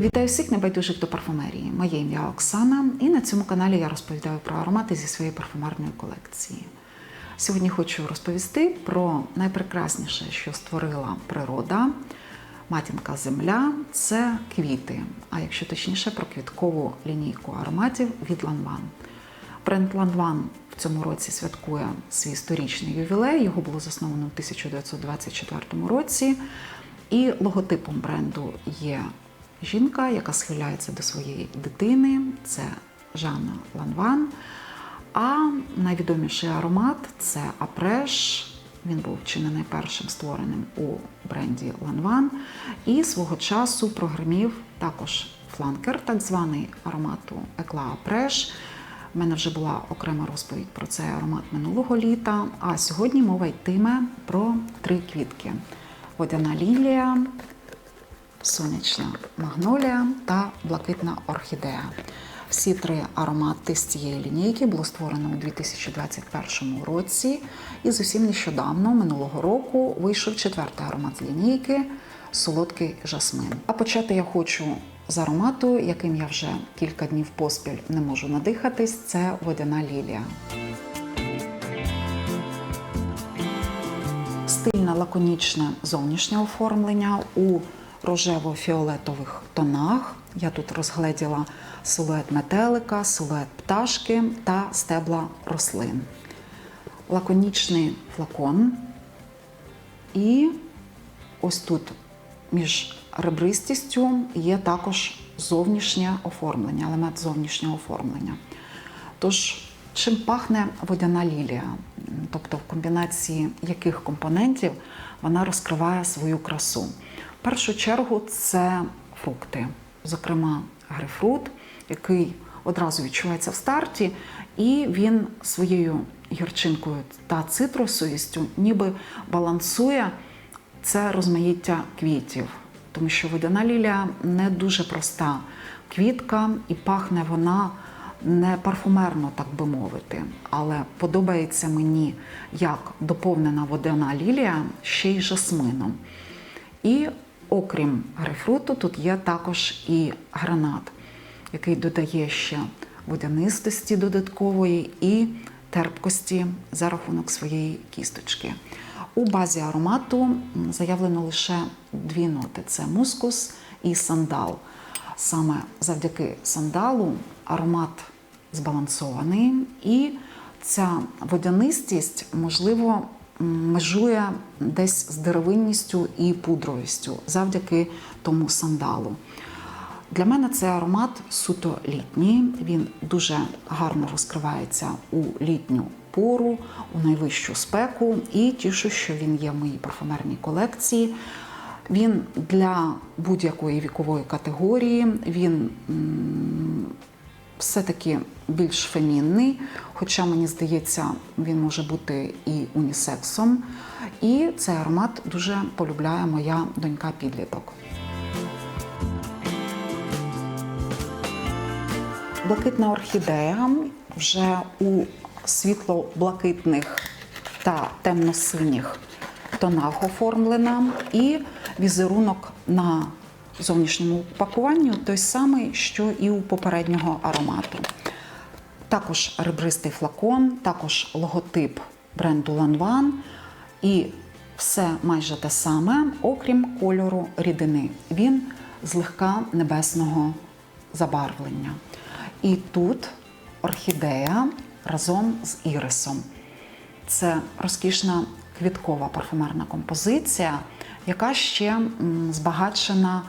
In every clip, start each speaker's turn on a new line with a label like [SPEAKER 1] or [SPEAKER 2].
[SPEAKER 1] Вітаю всіх небайдужих до парфумерії. Моє ім'я Оксана, і на цьому каналі я розповідаю про аромати зі своєї парфумерної колекції. Сьогодні хочу розповісти про найпрекрасніше, що створила природа, матінка земля це квіти, а якщо точніше, про квіткову лінійку ароматів від Ланван. Бренд Ланван в цьому році святкує свій сторічний ювілей. Його було засновано у 1924 році. І логотипом бренду є жінка, яка схиляється до своєї дитини. Це Жанна Ланван. А найвідоміший аромат це Апреш. Він був чи не найпершим створеним у бренді Ланван. І свого часу прогремів також фланкер, так званий аромату Екла Апреш. У мене вже була окрема розповідь про цей аромат минулого літа. А сьогодні мова йтиме про три квітки: водяна лілія, сонячна магнолія та блакитна орхідея. Всі три аромати з цієї лінійки було створено у 2021 році, і зовсім нещодавно, минулого року, вийшов четвертий аромат з лінійки солодкий жасмин. А почати я хочу з аромату, яким я вже кілька днів поспіль не можу надихатись. Це водяна лілія. Стильне лаконічне зовнішнє оформлення у рожево-фіолетових тонах. Я тут розгледіла силует метелика, силует пташки та стебла рослин. Лаконічний флакон. І ось тут між ребристістю є також зовнішнє оформлення, елемент зовнішнього оформлення. Тож, чим пахне водяна лілія? Тобто в комбінації яких компонентів вона розкриває свою красу. Першу чергу це фрукти, зокрема грейпфрут, який одразу відчувається в старті, і він своєю гірчинкою та цитрусовістю ніби балансує це розмаїття квітів, тому що водяна лілія не дуже проста квітка, і пахне вона не парфумерно, так би мовити. Але подобається мені як доповнена водяна лілія ще й жасмином. І окрім грейпфруту, тут є також і гранат, який додає ще водянистості додаткової і терпкості за рахунок своєї кісточки. У базі аромату заявлено лише дві ноти: це мускус і сандал. Саме завдяки сандалу аромат збалансований, і ця водянистість, можливо, межує десь з деревинністю і пудровістю завдяки тому сандалу. Для мене цей аромат суто літній. Він дуже гарно розкривається у літню пору, у найвищу спеку, і тішу, що він є в моїй парфумерній колекції. Він для будь-якої вікової категорії, він все-таки більш фемінний, хоча, мені здається, він може бути і унісексом. І цей аромат дуже полюбляє моя донька підліток. Блакитна орхідея вже у світло-блакитних та темно-синіх тонах оформлена, і візерунок на зовнішньому пакуванні той самий, що і у попереднього аромату. Також ребристий флакон, також логотип бренду Lanvin і все майже те саме, окрім кольору рідини. Він злегка небесного забарвлення. І тут орхідея разом з ірисом. Це розкішна квіткова парфумерна композиція, яка ще збагачена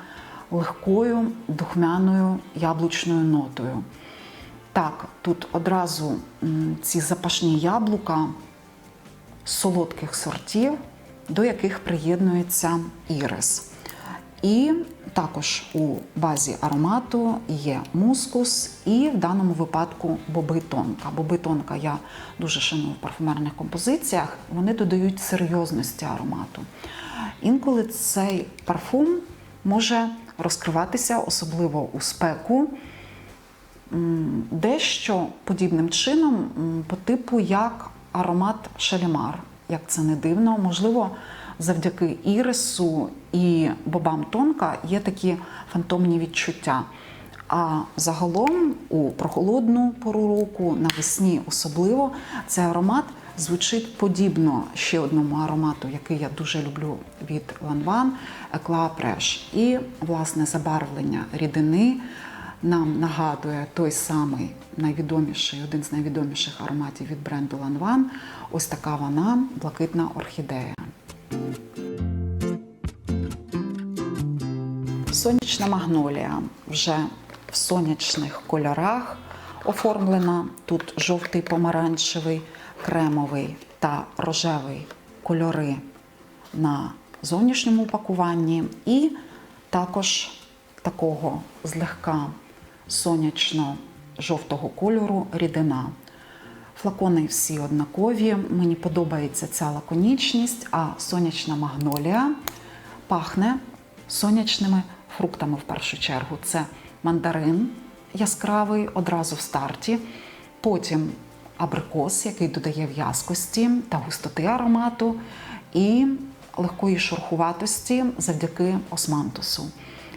[SPEAKER 1] легкою духмяною яблучною нотою. Так, тут одразу ці запашні яблука солодких сортів, до яких приєднується ірис. І також у базі аромату є мускус, і в даному випадку боби тонка. Боби тонка я дуже шаную в парфумерних композиціях, вони додають серйозності аромату. Інколи цей парфум може розкриватися, особливо у спеку, дещо подібним чином, по типу як аромат шалімар, як це не дивно, можливо, завдяки ірису і бобам тонка є такі фантомні відчуття. А загалом у прохолодну пору року, навесні особливо, цей аромат звучить подібно ще одному аромату, який я дуже люблю від Ланван Екла Преш. І власне забарвлення рідини нам нагадує той самий найвідоміший, один з найвідоміших ароматів від бренду Ланван. Ось така вона блакитна орхідея. Сонячна магнолія вже в сонячних кольорах оформлена. Тут жовтий, помаранчевий, кремовий та рожевий кольори на зовнішньому упакуванні, і також такого злегка сонячно-жовтого кольору рідина. Флакони всі однакові. Мені подобається ця лаконічність, а сонячна магнолія пахне сонячними фруктами в першу чергу. Це мандарин яскравий одразу в старті, потім абрикос, який додає в'язкості та густоти аромату, і легкої шурхуватості завдяки османтусу.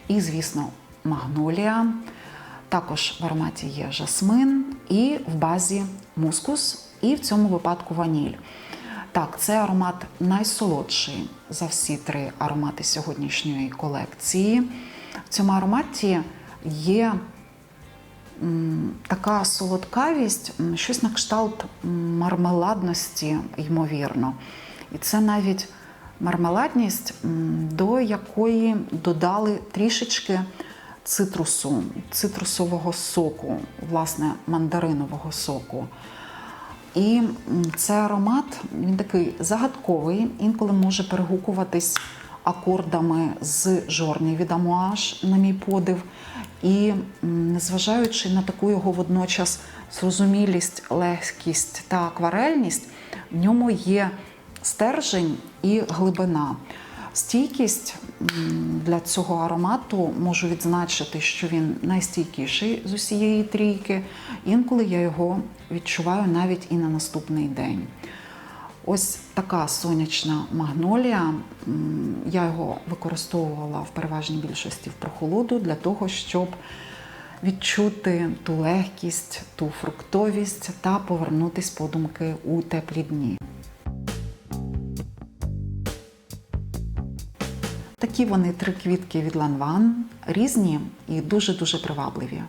[SPEAKER 1] І, звісно, магнолія. Також в ароматі є жасмин і в базі мускус, і в цьому випадку ваніль. Так, це аромат найсолодший за всі три аромати сьогоднішньої колекції. В цьому ароматі є така солодкавість, щось на кшталт мармеладності, ймовірно. І це навіть мармеладність, до якої додали трішечки цитрусу, цитрусового соку, власне, мандаринового соку. І м, цей аромат він такий загадковий, інколи може перегукуватись акордами з жорні від Амуаж, на мій подив. І незважаючи на таку його водночас зрозумілість, легкість та акварельність, в ньому є стержень і глибина. Стійкість для цього аромату можу відзначити, що він найстійкіший з усієї трійки. Інколи я його відчуваю навіть і на наступний день. Ось така сонячна магнолія. Я його використовувала в переважній більшості в прохолоду для того, щоб відчути ту легкість, ту фруктовість та повернутись подумки у теплі дні. Такі вони три квітки від Ланван, різні і дуже-дуже привабливі.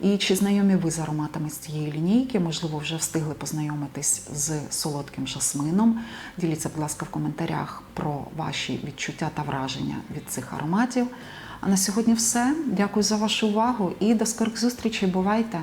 [SPEAKER 1] І чи знайомі ви з ароматами з цієї лінійки? Можливо, вже встигли познайомитись з солодким жасмином. Діліться, будь ласка, в коментарях про ваші відчуття та враження від цих ароматів. А на сьогодні все. Дякую за вашу увагу і до скорих зустрічей. Бувайте!